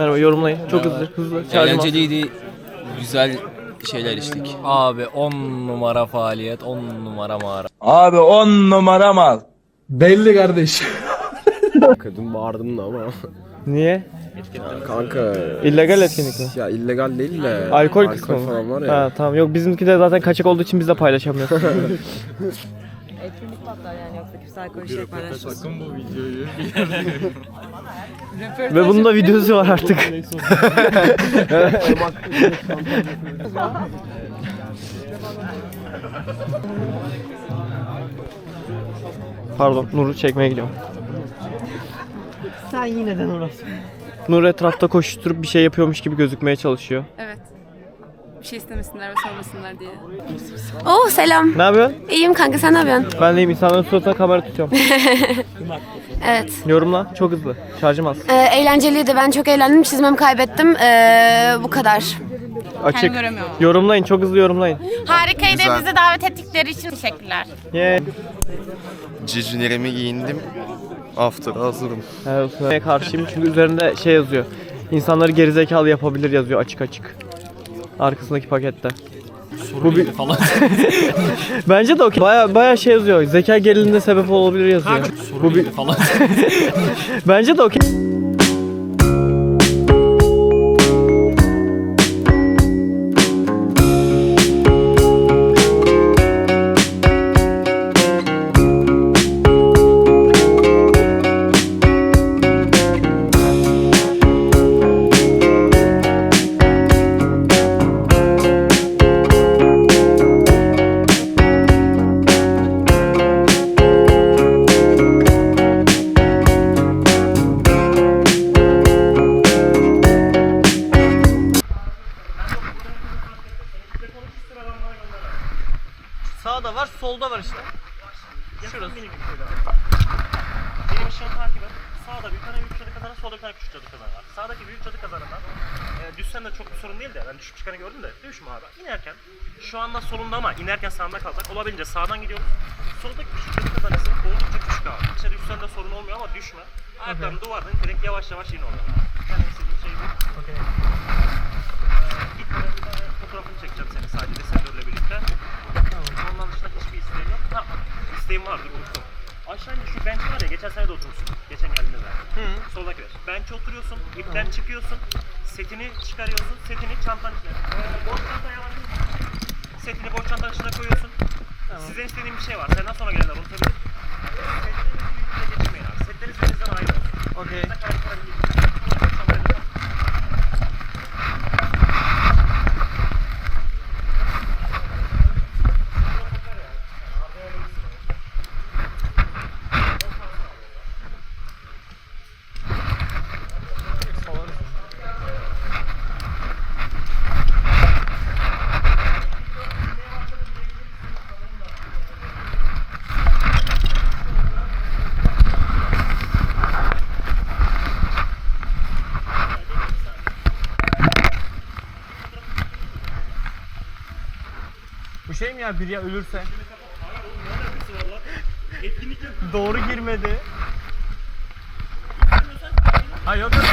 Merhaba yorumlayın. Çok hızlı hızlı. Az. Eğlenceliydi. Güzel şeyler içtik. Abi 10 numara faaliyet, 10 numara mağara. Abi on numara mal. Belli kardeş. Kadın bağırdım da ama. Niye? Ya kanka. İllegal etkinlik mi? Ya illegal değil de. Alkol kısmı mı? falan var ya. Ha tamam yok bizimki de zaten kaçak olduğu için biz de paylaşamıyoruz. Patlar yani yoksa kimse alkol şey paylaşmaz. Ve bunun da videosu var artık. Pardon Nur'u çekmeye gidiyorum. Sen yine de Nur Nur etrafta koşturup bir şey yapıyormuş gibi gözükmeye çalışıyor. Evet. Bir şey istemesinler ve sormasınlar diye. Oo selam. Ne yapıyorsun? İyiyim kanka sen ne yapıyorsun? Ben deyim insanların suratına kamera tutuyorum. Evet. Yorumla çok hızlı. Şarjım az. Ee, eğlenceliydi. Ben çok eğlendim. Çizmemi kaybettim. Ee, bu kadar. Açık. Yorumlayın çok hızlı yorumlayın. Harikaydı. Bizi davet ettikleri için teşekkürler. Yeah. Cicilerimi giyindim. After hazırım. Evet, karşıyım çünkü üzerinde şey yazıyor. İnsanları gerizekalı yapabilir yazıyor açık açık. Arkasındaki pakette. Bu bir... falan. Bence de okey. Baya baya şey yazıyor. Zeka gerilinde sebep olabilir yazıyor. Bu bir... falan. Bence de okey. De çok bir sorun değil de ben düşüp çıkanı gördüm de düşme abi. İnerken şu anda solunda ama inerken sağında kalacak. Olabildiğince sağdan gidiyoruz. Soldaki küçük cadı kazanısı oldukça küçük abi. İşte düşsen de sorun olmuyor ama düşme. Ayaklarını duvardan direkt yavaş yavaş in orada. Yani istediğin şey bu. Okey. Bir tane, bir tane fotoğrafını çekeceğim seni sadece sensörle birlikte. Ondan dışında hiçbir isteğim yok. Ha, isteğim vardı unuttum. Aşağı ince şu bench var ya geçen sene de oturmuşsun. Geçen geldiğinde de. Soldaki bench. Bench'e oturuyorsun, ipten çıkıyorsun, setini çıkarıyorsun, setini çantanın içine. Boş çantaya alıyorsun. Setini boş çantanın içine koyuyorsun. Size istediğim bir şey var. Senden sonra gelenler unutabilir. Setlerinizi birbirine geçirmeyin abi. Setleriniz birbirinizden ayrı olsun. Okey. Ne kadar para gidiyor? Boş çantayla da- Bu şey mi ya biri ya ölürse? Doğru girmedi. Hayır yok yok.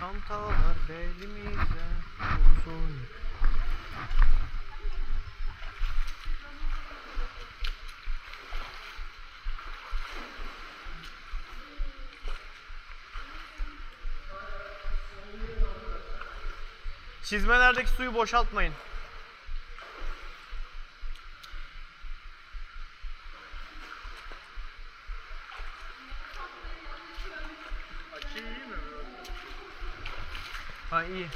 Çantalar belimize uzun. Çizmelerdeki suyu boşaltmayın. Ha iyi.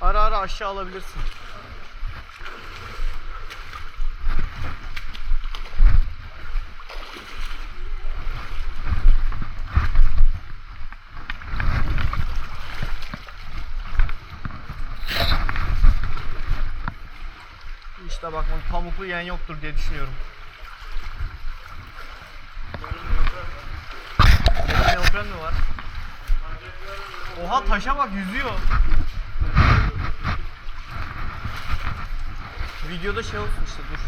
Ara ara aşağı alabilirsin. İşte bak pamuklu yen yoktur diye düşünüyorum. Neopren mi var? Oha taşa bak yüzüyor. Videoda şey olsun işte dur.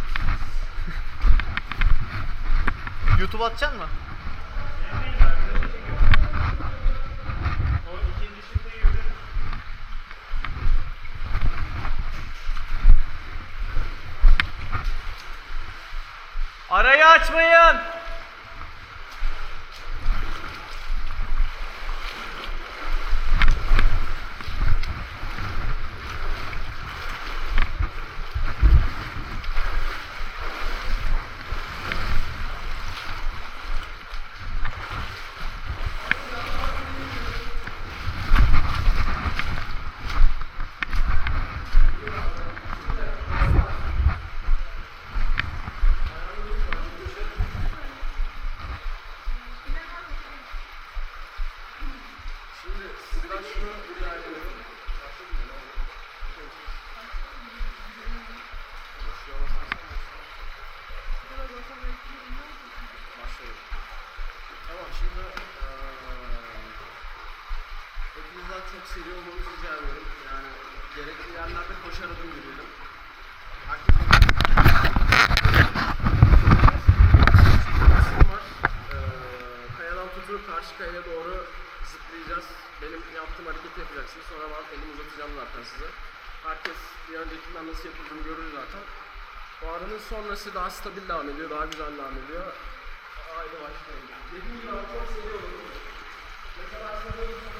YouTube atacaksın mı? Arayı açmayın. Kayadan tutup karşı kayaya doğru zıplayacağız. Benim yaptığım hareketi yapacaksınız. Sonra ben elimi uzatacağım zaten size. Herkes bir öncekinden nasıl yapıldığını görür zaten. Bu aranın sonrası daha stabil devam ediyor, daha güzel devam ediyor. Haydi başlayalım. Dediğim gibi ben çok seviyorum. Aslında böyle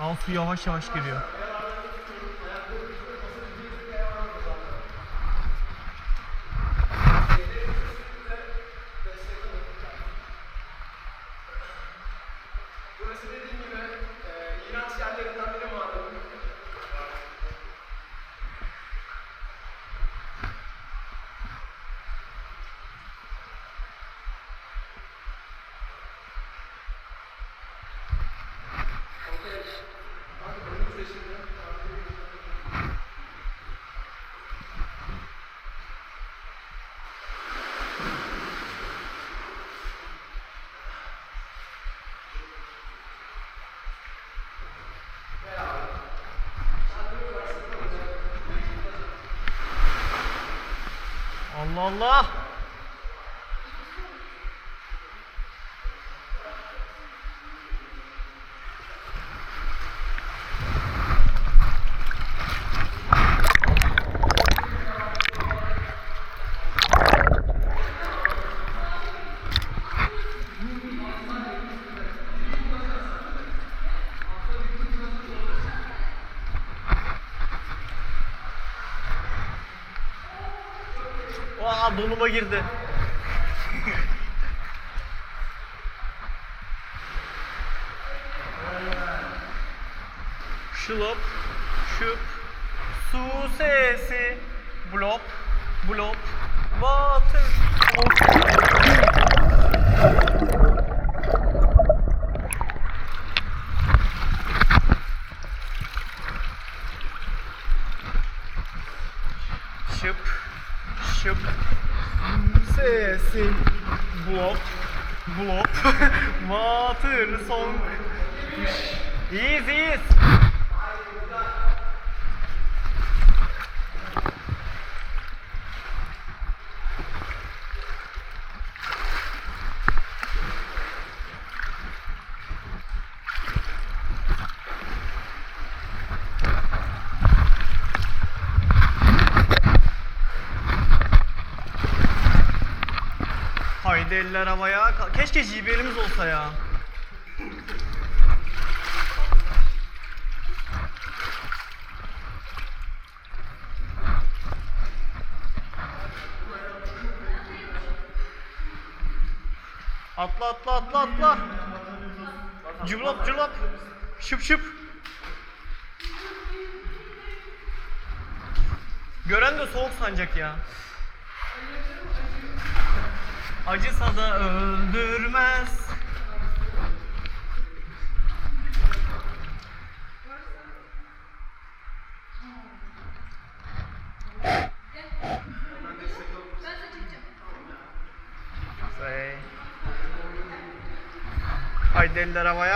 Al su yavaş yavaş giriyor. Allah Allah. Aa donuma girdi. şılop, şıp, su sesi, blop, blop, batır. Şıp, şıp, sesi, blop, blop, water song. İyiyiz Haydi eller havaya. Keşke JBL'imiz olsa ya. Atla atla atla atla. Cıblop cıblop. Şıp şıp. Gören de soğuk sancak ya. Acısa da öldürmez. Haydi eller havaya.